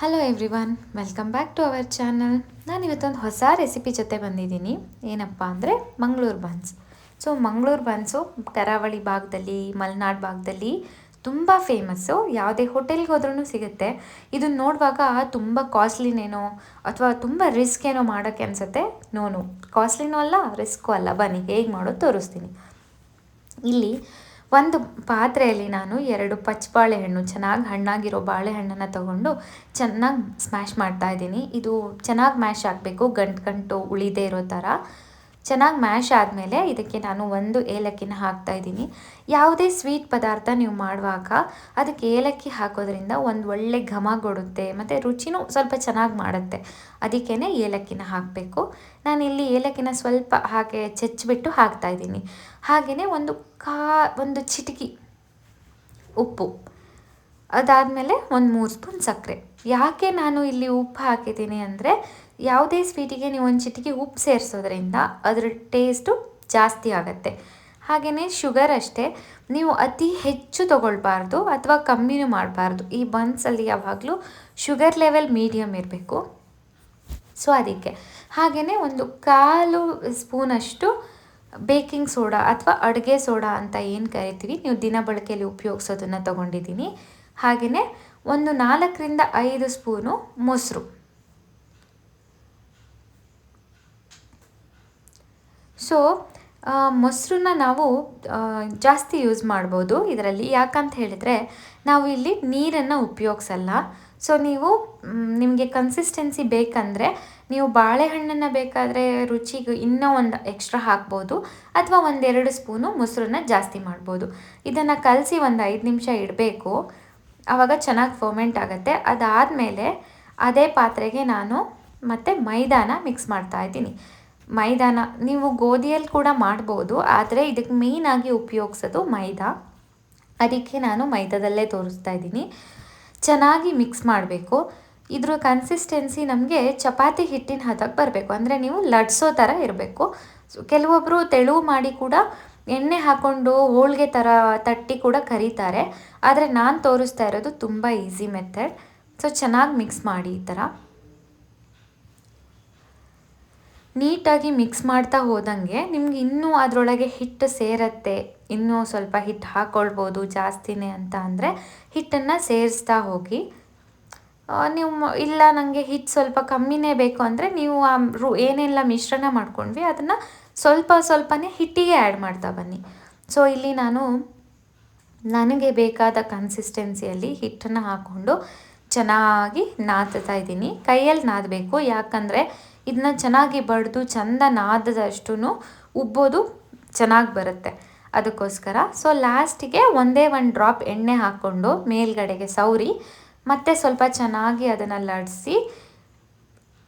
Hello everyone welcome back to our channel ನಾನು ಇವತ್ತೊಂದು ಹೊಸ ರೆಸಿಪಿ ಜೊತೆ ಬಂದಿದ್ದೀನಿ. ಏನಪ್ಪ ಅಂದರೆ Mangaluru buns so Mangaluru buns ಕರಾವಳಿ ಭಾಗದಲ್ಲಿ, ಮಲೆನಾಡು ಭಾಗದಲ್ಲಿ ತುಂಬ ಫೇಮಸ್ಸು ಯಾವುದೇ ಹೋಟೆಲ್ಗೆ ಹೋದ್ರೂ ಸಿಗುತ್ತೆ. ಇದನ್ನ ನೋಡುವಾಗ ತುಂಬ ಕಾಸ್ಟ್ಲಿನೇನೋ ಅಥವಾ ತುಂಬ ರಿಸ್ಕ್ ಏನೋ ಮಾಡೋಕ್ಕೆ ಅನಿಸುತ್ತೆ. ನೋನು ಕಾಸ್ಟ್ಲಿನೂ ಅಲ್ಲ ರಿಸ್ಕು ಅಲ್ಲ. ಬನ್ನಿ, ಹೇಗೆ ಮಾಡೋದು ತೋರಿಸ್ತೀನಿ. ಇಲ್ಲಿ ಒಂದು ಪಾತ್ರೆಯಲ್ಲಿ ನಾನು ಎರಡು ಪಚ್ಚ ಬಾಳೆಹಣ್ಣು ಚೆನ್ನಾಗಿ ಹಣ್ಣಾಗಿರೋ ಬಾಳೆಹಣ್ಣನ್ನು ತಗೊಂಡು ಚೆನ್ನಾಗಿ ಸ್ಮ್ಯಾಶ್ ಮಾಡ್ತಾ ಇದ್ದೀನಿ. ಇದು ಚೆನ್ನಾಗಿ ಮ್ಯಾಶ್ ಆಗಬೇಕು, ಗಂಟು ಗಂಟು ಉಳಿದೇ ಇರೋ ಥರ. ಚೆನ್ನಾಗಿ ಮ್ಯಾಶ್ ಆದಮೇಲೆ ಇದಕ್ಕೆ ನಾನು ಒಂದು ಏಲಕ್ಕಿನ ಹಾಕ್ತಾ ಇದ್ದೀನಿ. ಯಾವುದೇ ಸ್ವೀಟ್ ಪದಾರ್ಥ ನೀವು ಮಾಡುವಾಗ ಅದಕ್ಕೆ ಏಲಕ್ಕಿ ಹಾಕೋದ್ರಿಂದ ಒಂದು ಒಳ್ಳೆ ಘಮ ಕೊಡುತ್ತೆ, ಮತ್ತು ರುಚಿನೂ ಸ್ವಲ್ಪ ಚೆನ್ನಾಗಿ ಮಾಡುತ್ತೆ. ಅದಕ್ಕೇ ಏಲಕ್ಕಿನ ಹಾಕಬೇಕು. ನಾನಿಲ್ಲಿ ಏಲಕ್ಕಿನ ಸ್ವಲ್ಪ ಹಾಗೆ ಚೆಚ್ಚಿಬಿಟ್ಟು ಹಾಕ್ತಾ ಇದ್ದೀನಿ. ಹಾಗೆಯೇ ಒಂದು ಕಾ, ಒಂದು ಚಿಟಿಕಿ ಉಪ್ಪು. ಅದಾದಮೇಲೆ ಒಂದು ಮೂರು ಸ್ಪೂನ್ ಸಕ್ಕರೆ ಯಾಕೆ ನಾನು ಇಲ್ಲಿ ಉಪ್ಪು ಹಾಕಿದ್ದೀನಿ ಅಂದರೆ ಯಾವುದೇ ಸ್ವೀಟಿಗೆ ನೀವು ಒಂದು ಚಿಟಿಕೆ ಉಪ್ಪು ಸೇರಿಸೋದ್ರಿಂದ ಅದರ ಟೇಸ್ಟು ಜಾಸ್ತಿ ಆಗುತ್ತೆ. ಹಾಗೆಯೇ ಶುಗರ್ ಅಷ್ಟೇ, ನೀವು ಅತಿ ಹೆಚ್ಚು ತೊಗೊಳ್ಬಾರ್ದು ಅಥವಾ ಕಮ್ಮಿನೂ ಮಾಡಬಾರ್ದು. ಈ ಬನ್ಸಲ್ಲಿ ಯಾವಾಗಲೂ ಶುಗರ್ ಲೆವೆಲ್ ಮೀಡಿಯಮ್ ಇರಬೇಕು. ಸೊ ಅದಕ್ಕೆ. ಹಾಗೆಯೇ ಒಂದು ಕಾಲು ಸ್ಪೂನಷ್ಟು ಬೇಕಿಂಗ್ ಸೋಡಾ ಅಥವಾ ಅಡುಗೆ ಸೋಡಾ ಅಂತ ಏನು ಕರಿತೀವಿ, ನೀವು ದಿನ ಬಳಕೆಯಲ್ಲಿ ಉಪಯೋಗಿಸೋದನ್ನು ತೊಗೊಂಡಿದ್ದೀನಿ. ಹಾಗೆಯೇ ಒಂದು ನಾಲ್ಕರಿಂದ ಐದು ಸ್ಪೂನು ಮೊಸರು. ಸೊ ಮೊಸರನ್ನ ನಾವು ಜಾಸ್ತಿ ಯೂಸ್ ಮಾಡ್ಬೋದು ಇದರಲ್ಲಿ. ಯಾಕಂತ ಹೇಳಿದರೆ ನಾವು ಇಲ್ಲಿ ನೀರನ್ನು ಉಪಯೋಗಿಸಲ್ಲ. ಸೊ ನೀವು ನಿಮಗೆ ಕನ್ಸಿಸ್ಟೆನ್ಸಿ ಬೇಕಂದರೆ, ನೀವು ಬಾಳೆಹಣ್ಣನ್ನು ಬೇಕಾದರೆ ರುಚಿಗೆ ಇನ್ನೂ ಒಂದು ಎಕ್ಸ್ಟ್ರಾ ಹಾಕ್ಬೋದು, ಅಥವಾ ಒಂದೆರಡು ಸ್ಪೂನು ಮೊಸರನ್ನ ಜಾಸ್ತಿ ಮಾಡ್ಬೋದು. ಇದನ್ನು ಕಲಸಿ ಒಂದು ಐದು ನಿಮಿಷ ಇಡಬೇಕು. ಆವಾಗ ಚೆನ್ನಾಗಿ ಫರ್ಮೆಂಟ್ ಆಗುತ್ತೆ. ಅದಾದಮೇಲೆ, ಅದೇ ಪಾತ್ರೆಗೆ ನಾನು ಮತ್ತು ಮೈದಾನ ಮಿಕ್ಸ್ ಮಾಡ್ತಾ ಇದ್ದೀನಿ. ಮೈದಾನ, ನೀವು ಗೋಧಿಯಲ್ಲಿ ಕೂಡ ಮಾಡ್ಬೋದು, ಆದರೆ ಇದಕ್ಕೆ ಮೇಯ್ನಾಗಿ ಉಪಯೋಗಿಸೋದು ಮೈದಾ. ಅದಕ್ಕೆ ನಾನು ಮೈದಾದಲ್ಲೇ ತೋರಿಸ್ತಾ ಇದ್ದೀನಿ. ಚೆನ್ನಾಗಿ ಮಿಕ್ಸ್ ಮಾಡಬೇಕು. ಇದ್ರ ಕನ್ಸಿಸ್ಟೆನ್ಸಿ ನಮಗೆ ಚಪಾತಿ ಹಿಟ್ಟಿನ ಹದಕ್ಕೆ ಬರಬೇಕು. ಅಂದರೆ ನೀವು ಲಟ್ಸೋ ಥರ ಇರಬೇಕು. ಸೊ ಕೆಲವೊಬ್ಬರು ತೆಳುವು ಮಾಡಿ ಕೂಡ ಎಣ್ಣೆ ಹಾಕ್ಕೊಂಡು ಹೋಳಿಗೆ ಥರ ತಟ್ಟಿ ಕೂಡ ಕರೀತಾರೆ. ಆದರೆ ನಾನು ತೋರಿಸ್ತಾ ಇರೋದು ತುಂಬ ಈಸಿ ಮೆಥಡ್ ಸೊ ಚೆನ್ನಾಗಿ ಮಿಕ್ಸ್ ಮಾಡಿ ಈ ಥರ ನೀಟಾಗಿ ಮಿಕ್ಸ್ ಮಾಡ್ತಾ ಹೋದಂಗೆ ನಿಮ್ಗೆ ಇನ್ನೂ ಅದರೊಳಗೆ ಹಿಟ್ಟು ಸೇರತ್ತೆ. ಇನ್ನೂ ಸ್ವಲ್ಪ ಹಿಟ್ಟು ಹಾಕ್ಕೊಳ್ಬೋದು ಜಾಸ್ತಿನೇ ಅಂತ ಅಂದರೆ ಹಿಟ್ಟನ್ನು ಸೇರಿಸ್ತಾ ಹೋಗಿ. ನೀವು ಇಲ್ಲ ನನಗೆ ಹಿಟ್ಟು ಸ್ವಲ್ಪ ಕಮ್ಮಿನೇ ಬೇಕು ಅಂದರೆ ನೀವು ಆ ರು, ಏನೆಲ್ಲ ಮಿಶ್ರಣ ಮಾಡ್ಕೊಂಡ್ವಿ ಅದನ್ನು ಸ್ವಲ್ಪ ಸ್ವಲ್ಪನೇ ಹಿಟ್ಟಿಗೆ ಆ್ಯಡ್ ಮಾಡ್ತಾ ಬನ್ನಿ. ಸೊ ಇಲ್ಲಿ ನಾನು ನನಗೆ ಬೇಕಾದ ಕನ್ಸಿಸ್ಟೆನ್ಸಿಯಲ್ಲಿ ಹಿಟ್ಟನ್ನು ಹಾಕ್ಕೊಂಡು ಚೆನ್ನಾಗಿ ನಾದ್ತಾ ಇದ್ದೀನಿ. ಕೈಯಲ್ಲಿ ನಾದಬೇಕು. ಯಾಕಂದರೆ ಇದನ್ನ ಚೆನ್ನಾಗಿ ಬಡಿದು ಚಂದ ನಾದದಷ್ಟು ಉಬ್ಬೋದು, ಚೆನ್ನಾಗಿ ಬರುತ್ತೆ. ಅದಕ್ಕೋಸ್ಕರ ಸೊ ಲಾಸ್ಟಿಗೆ ಒಂದೇ ಒಂದು ಡ್ರಾಪ್ ಎಣ್ಣೆ ಹಾಕ್ಕೊಂಡು ಮೇಲ್ಗಡೆಗೆ ಸೌರಿ ಮತ್ತೆ ಸ್ವಲ್ಪ ಚೆನ್ನಾಗಿ ಅದನ್ನು ಲಡಿಸಿ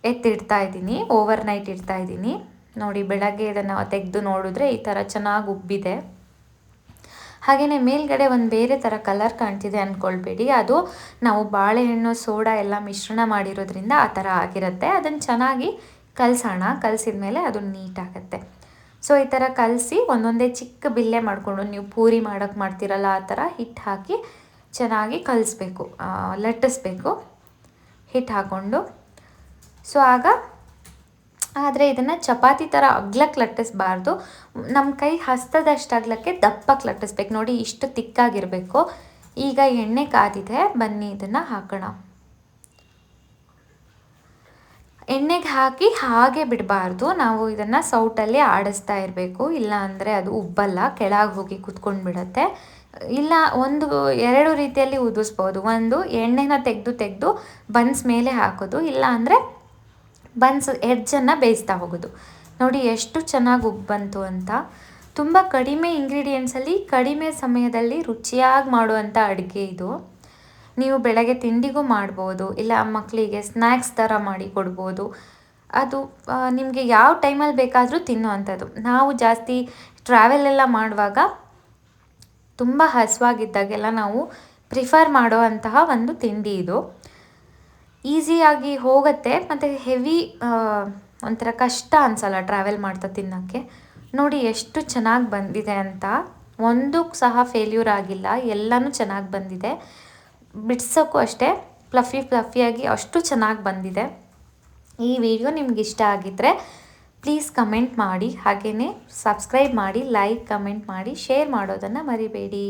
ಎತ್ತಿಡ್ತಾ ಇದ್ದೀನಿ ಓವರ್ ನೈಟ್ ಇಡ್ತಾ ಇದ್ದೀನಿ. ನೋಡಿ ಬೆಳಗ್ಗೆ ಇದನ್ನು ತೆಗೆದು ನೋಡಿದ್ರೆ ಈ ಥರ ಚೆನ್ನಾಗಿ ಉಬ್ಬಿದೆ. ಹಾಗೆಯೇ ಮೇಲ್ಗಡೆ ಒಂದು ಬೇರೆ ಥರ ಕಲರ್ ಕಾಣ್ತಿದೆ ಅಂದ್ಕೊಳ್ಬೇಡಿ ಅದು ನಾವು ಬಾಳೆಹಣ್ಣು, ಸೋಡಾ ಎಲ್ಲ ಮಿಶ್ರಣ ಮಾಡಿರೋದ್ರಿಂದ ಆ ಥರ ಆಗಿರುತ್ತೆ. ಅದನ್ನು ಚೆನ್ನಾಗಿ ಕಲಸೋಣ. ಕಲಸಿದ ಮೇಲೆ ಅದು ನೀಟಾಗುತ್ತೆ ಸೊ ಈ ಥರ ಕಲಸಿ ಒಂದೊಂದೇ ಚಿಕ್ಕ ಬಿಲ್ಲೆ ಮಾಡಿಕೊಂಡು ನೀವು ಪೂರಿ ಮಾಡೋಕ್ಕೆ ಮಾಡ್ತಿರಲ್ಲ ಆ ಥರ ಹಿಟ್ಟು ಹಾಕಿ ಚೆನ್ನಾಗಿ ಕಲಿಸ್ಬೇಕು. ಲಟ್ಟಿಸ್ಬೇಕು. ಹಿಟ್ಟು ಹಾಕ್ಕೊಂಡು ಸೊ ಆಗ ಆದರೆ ಇದನ್ನು ಚಪಾತಿ ಥರ ಅಗ್ಲಕ್ಕೆ ಲಟ್ಟಿಸ್ಬಾರ್ದು. ನಮ್ಮ ಕೈ ಹಸ್ತದಷ್ಟು ಅಗ್ಲಕ್ಕೆ ದಪ್ಪಕ್ಕೆ ಲಟ್ಟಿಸ್ಬೇಕು. ನೋಡಿ, ಇಷ್ಟು ತಿಕ್ಕಾಗಿರಬೇಕು. ಈಗ ಎಣ್ಣೆ ಕಾದಿದೆ. ಬನ್ನಿ ಇದನ್ನು ಹಾಕೋಣ. ಎಣ್ಣೆಗೆ ಹಾಕಿ ಹಾಗೆ ಬಿಡಬಾರ್ದು. ನಾವು ಇದನ್ನು ಸೌಟಲ್ಲಿ ಆಡಿಸ್ತಾ ಇರಬೇಕು. ಇಲ್ಲ ಅಂದರೆ ಅದು ಉಬ್ಬಲ್ಲ. ಕೆಳಗೆ ಹೋಗಿ ಕುತ್ಕೊಂಡು ಬಿಡುತ್ತೆ. ಇಲ್ಲ, ಒಂದು, ಎರಡು ರೀತಿಯಲ್ಲಿ ಉದಿಸ್ಬೋದು. ಒಂದು, ಎಣ್ಣೆನ ತೆಗೆದು ತೆಗೆದು ಬನ್ಸ್ ಮೇಲೆ ಹಾಕೋದು. ಇಲ್ಲ ಅಂದರೆ ಬನ್ಸ್ ಎಡ್ಜನ್ನು ಬೇಯಿಸ್ತಾ ಹೋಗೋದು. ನೋಡಿ ಎಷ್ಟು ಚೆನ್ನಾಗಿ ಉಬ್ಬಂತು ಅಂತ. ತುಂಬ ಕಡಿಮೆ ಇಂಗ್ರೀಡಿಯೆಂಟ್ಸಲ್ಲಿ ಕಡಿಮೆ ಸಮಯದಲ್ಲಿ ರುಚಿಯಾಗಿ ಮಾಡುವಂಥ ಅಡುಗೆ ಇದು. ನೀವು ಬೆಳಗ್ಗೆ ತಿಂಡಿಗೂ ಮಾಡ್ಬೋದು, ಇಲ್ಲ ಮಕ್ಕಳಿಗೆ ಸ್ನ್ಯಾಕ್ಸ್ ಥರ ಮಾಡಿ ಕೊಡ್ಬೋದು. ಅದು ನಿಮಗೆ ಯಾವ ಟೈಮಲ್ಲಿ ಬೇಕಾದರೂ ತಿನ್ನುವಂಥದ್ದು. ನಾವು ಜಾಸ್ತಿ ಟ್ರಾವೆಲ್ ಎಲ್ಲ ಮಾಡುವಾಗ ತುಂಬ ಹಸುವಾಗಿದ್ದಾಗೆಲ್ಲ ನಾವು ಪ್ರಿಫರ್ ಮಾಡೋ ಅಂತಹ ಒಂದು ತಿಂಡಿ ಇದು. ಈಸಿಯಾಗಿ ಹೋಗುತ್ತೆ, ಮತ್ತು ಹೆವಿ ಒಂಥರ ಕಷ್ಟ ಅನಿಸಲ್ಲ ಟ್ರಾವೆಲ್ ಮಾಡ್ತಾ ತಿನ್ನೋಕ್ಕೆ. ನೋಡಿ ಎಷ್ಟು ಚೆನ್ನಾಗಿ ಬಂದಿದೆ ಅಂತ. ಒಂದು ಸಹ ಫೇಲ್ಯೂರ್ ಆಗಿಲ್ಲ, ಎಲ್ಲನೂ ಚೆನ್ನಾಗಿ ಬಂದಿದೆ. ಬಿಡ್ಸೋಕ್ಕೂ ಅಷ್ಟೇ ಪ್ಲಫಿ ಪ್ಲಫಿಯಾಗಿ ಅಷ್ಟು ಚೆನ್ನಾಗಿ ಬಂದಿದೆ. ಈ ವಿಡಿಯೋ ನಿಮ್ಗೆ ಇಷ್ಟ ಆಗಿದ್ದರೆ ಪ್ಲೀಸ್ ಕಮೆಂಟ್ ಮಾಡಿ ಹಾಗೆಯೇ ಸಬ್ಸ್ಕ್ರೈಬ್ ಮಾಡಿ ಲೈಕ್ ಕಮೆಂಟ್ ಮಾಡಿ ಶೇರ್ ಮಾಡೋದನ್ನು ಮರಿಬೇಡಿ.